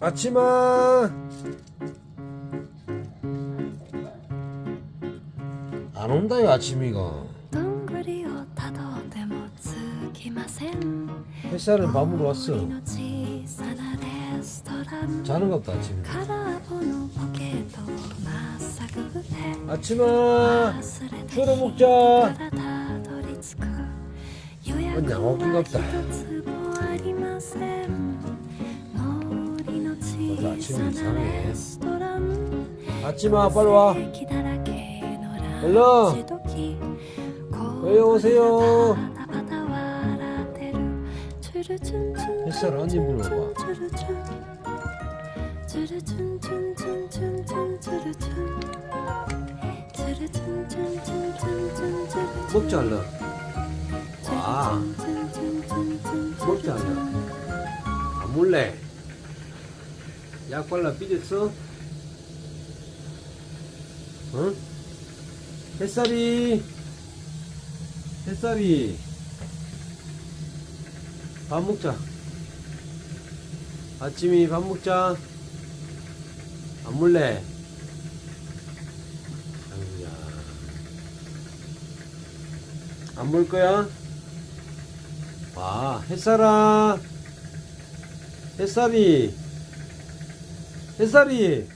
아침아 안 온다요 아침이가 どんぐりをたどってもつきません 햇살은 밤으로 왔어 森の小さなレストラン 자는 것도 아침이 空っぽのポケットをまっさぐって 아침아 忘れて 술을 日 먹자 からたどり着く予約 언니 양호긴 は 같다 당신 이상해. 아침아 빨리 와. 얼른. 빨리 오세요. 햇살 언니 불러봐. 먹자 얼른. 와. 먹자 얼른. 안 몰래. 약 발라 삐졌어? 응? 햇살이 햇살이. 밥 먹자. 아침이 밥 먹자. 안 몰래. 아이야. 안볼 거야? 와 햇살아. 햇살이 햇살이